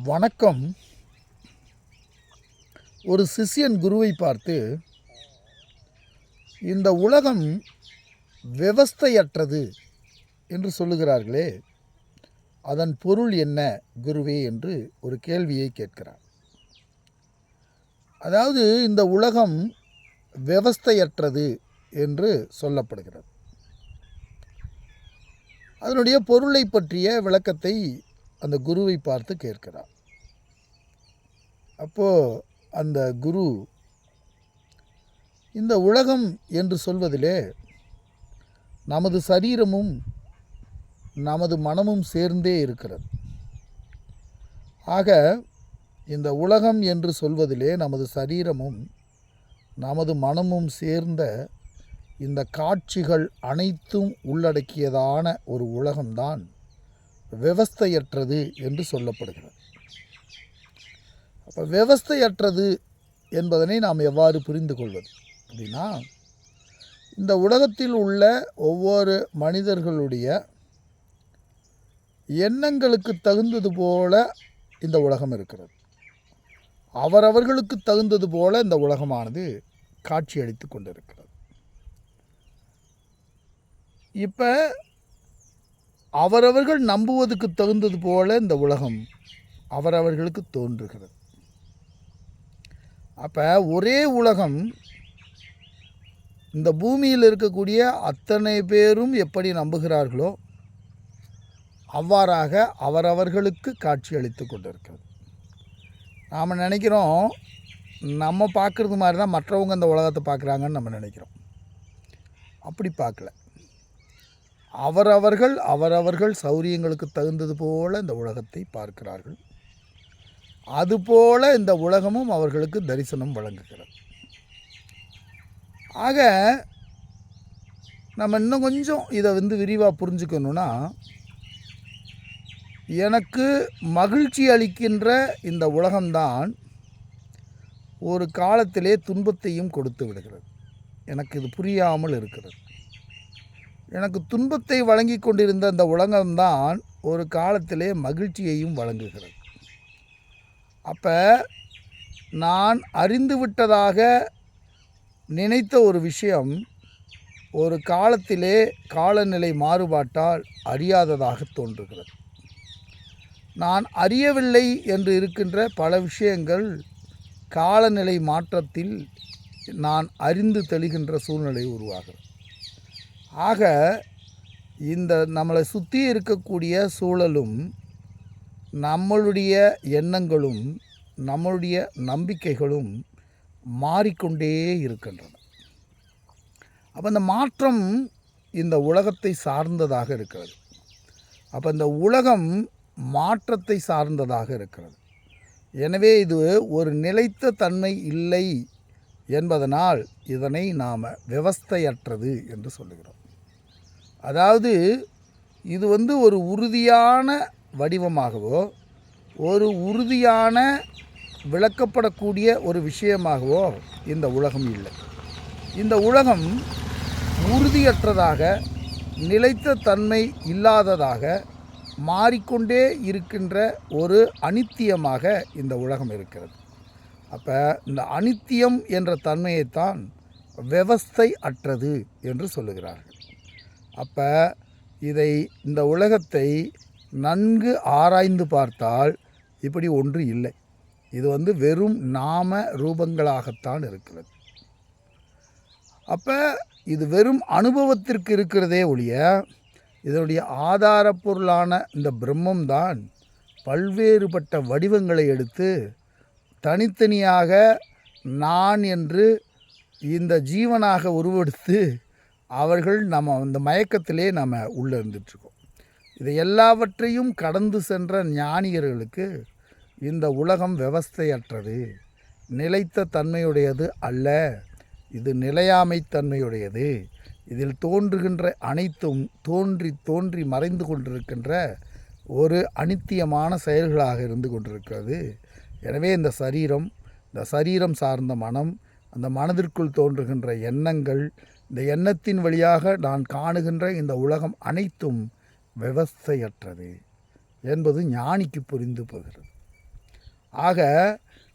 வணக்கம். ஒரு சிஷ்யன் குருவை பார்த்து இந்த உலகம் விவஸ்தையற்றது என்று சொல்லுகிறார்களே அதன் பொருள் என்ன குருவே என்று ஒரு கேள்வியை கேட்கிறார். அதாவது இந்த உலகம் விவஸ்தையற்றது என்று சொல்லப்படுகிறது. அதனுடைய பொருளை பற்றிய விளக்கத்தை அந்த குருவை பார்த்து கேட்கிறார் அப்போது அந்த குரு இந்த உலகம் என்று சொல்வதிலே நமது சரீரமும் நமது மனமும் சேர்ந்தே இருக்கிறது. ஆக இந்த உலகம் என்று சொல்வதிலே நமது சரீரமும் நமது மனமும் சேர்ந்த இந்த காட்சிகள் அனைத்தும் உள்ளடக்கியதான ஒரு உலகம்தான் விவஸ்தையற்றது என்று சொல்லப்படுகிறது. அப்போ விவஸ்தையற்றது என்பதனை நாம் எவ்வாறு புரிந்து கொள்வது? அப்படின்னா இந்த உலகத்தில் உள்ள ஒவ்வொரு மனிதர்களுடைய எண்ணங்களுக்கு தகுந்தது போல இந்த உலகம் இருக்கிறது. அவரவர்களுக்கு தகுந்தது போல இந்த உலகமானது காட்சியளித்து கொண்டிருக்கிறது. இப்போ அவரவர்கள் நம்புவதற்கு தகுந்தது போல இந்த உலகம் அவரவர்களுக்கு தோன்றுகிறது. அப்போ ஒரே உலகம் இந்த பூமியில் இருக்கக்கூடிய அத்தனை பேரும் எப்படி நம்புகிறார்களோ அவ்வாறாக அவரவர்களுக்கு காட்சி அளித்து கொண்டிருக்கிறது. நாம் நினைக்கிறோம் நம்ம பார்க்குறது மாதிரி தான் மற்றவங்க இந்த உலகத்தை பார்க்குறாங்கன்னு நம்ம நினைக்கிறோம். அப்படி பார்க்கல. அவரவர்கள் அவரவர்கள் சௌரியங்களுக்கு தகுந்தது போல இந்த உலகத்தை பார்க்கிறார்கள். அதுபோல இந்த உலகமும் அவர்களுக்கு தரிசனம் வழங்குகிறது. ஆக நம்ம இன்னும் கொஞ்சம் இதை வந்து விரிவாக புரிஞ்சுக்கணுன்னா எனக்கு மகிழ்ச்சி அளிக்கின்ற இந்த உலகம்தான் ஒரு காலத்திலே துன்பத்தையும் கொடுத்து விடுகிறது. எனக்கு இது புரியாமல் இருக்கிறது. எனக்கு துன்பத்தை வழங்கி கொண்டிருந்த அந்த உலகம்தான் ஒரு காலத்திலே மகிழ்ச்சியையும் வழங்குகிறது. அப்போ நான் அறிந்து விட்டதாக நினைத்த ஒரு விஷயம் ஒரு காலத்திலே காலநிலை மாறுபாட்டால் அறியாததாக தோன்றுகிறது. நான் அறியவில்லை என்று இருக்கின்ற பல விஷயங்கள் காலநிலை மாற்றத்தில் நான் அறிந்து தெளிகின்ற சூழ்நிலை உருவாகிறது. ஆக இந்த நம்மளை சுற்றி இருக்கக்கூடிய சூழலும் நம்மளுடைய எண்ணங்களும் நம்மளுடைய நம்பிக்கைகளும் மாறிக்கொண்டே இருக்கின்றன. அப்போ இந்த மாற்றம் இந்த உலகத்தை சார்ந்ததாக இருக்கிறது. அப்போ இந்த உலகம் மாற்றத்தை சார்ந்ததாக இருக்கிறது. எனவே இது ஒரு நிலைத்த தன்மை இல்லை என்பதனால் இதனை நாம் விவஸ்தையற்றது என்று சொல்லுகிறோம். அதாவது இது வந்து ஒரு உறுதியான வடிவமாகவோ ஒரு உறுதியான விளக்கப்படக்கூடிய ஒரு விஷயமாகவோ இந்த உலகம் இல்லை. இந்த உலகம் உறுதியற்றதாக நிலைத்த தன்மை இல்லாததாக மாறிக்கொண்டே இருக்கின்ற ஒரு அனித்தியமாக இந்த உலகம் இருக்கிறது. அப்போ இந்த அனித்தியம் என்ற தன்மையைத்தான் விவஸ்தை அற்றது என்று சொல்லுகிறார்கள். அப்போ இதை இந்த உலகத்தை நன்கு ஆராய்ந்து பார்த்தால் இப்படி ஒன்று இல்லை. இது வந்து வெறும் நாம ரூபங்களாகத்தான் இருக்கிறது. அப்போ இது வெறும் அனுபவத்திற்கு இருக்கிறதே ஒழிய இதனுடைய ஆதார பொருளான இந்த பிரம்மம்தான் பல்வேறுபட்ட வடிவங்களை எடுத்து தனித்தனியாக நான் என்று இந்த ஜீவனாக உருவெடுத்து அவர்கள் நம்ம அந்த மயக்கத்திலே நம்ம உள்ளே இருந்துட்டுருக்கோம். இதை எல்லாவற்றையும் கடந்து சென்ற ஞானியர்களுக்கு இந்த உலகம் விவஸ்தையற்றது. நிலைத்த தன்மையுடையது அல்ல. இது நிலையாமை தன்மையுடையது இதில் தோன்றுகின்ற அனைத்தும் தோன்றி தோன்றி மறைந்து கொண்டிருக்கின்ற ஒரு அனித்தியமான செயல்களாக இருந்து கொண்டிருக்கிறது. எனவே இந்த சரீரம் இந்த சரீரம் சார்ந்த மனம் அந்த மனதிற்குள் தோன்றுகின்ற எண்ணங்கள் இந்த எண்ணத்தின் வழியாக நான் காணுகின்ற இந்த உலகம் அனைத்தும் விவஸ்தையற்றது என்பது ஞானிக்கு புரிந்து போகிறது. ஆக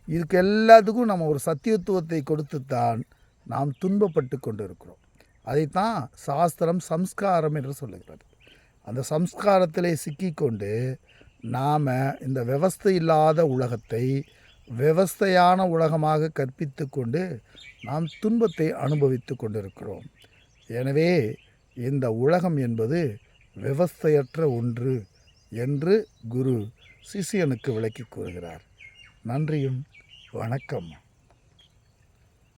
இதுக்கு எல்லாத்துக்கும் நம்ம ஒரு சத்தியத்துவத்தை கொடுத்துத்தான் நாம் துன்பப்பட்டு கொண்டு இருக்கிறோம் அதைத்தான் சாஸ்திரம் சம்ஸ்காரம் என்று சொல்லுகிறது. அந்த சம்ஸ்காரத்திலே சிக்கிக்கொண்டு நாம் இந்த விவஸ்தை இல்லாத உலகத்தை விவஸ்தையான உலகமாக கற்பித்து கொண்டு நாம் துன்பத்தை அனுபவித்து கொண்டிருக்கிறோம். எனவே இந்த உலகம் என்பது விவஸ்தையற்ற ஒன்று என்று குரு சிஷியனுக்கு விளக்கி கூறுகிறார். நன்றியும் வணக்கம்.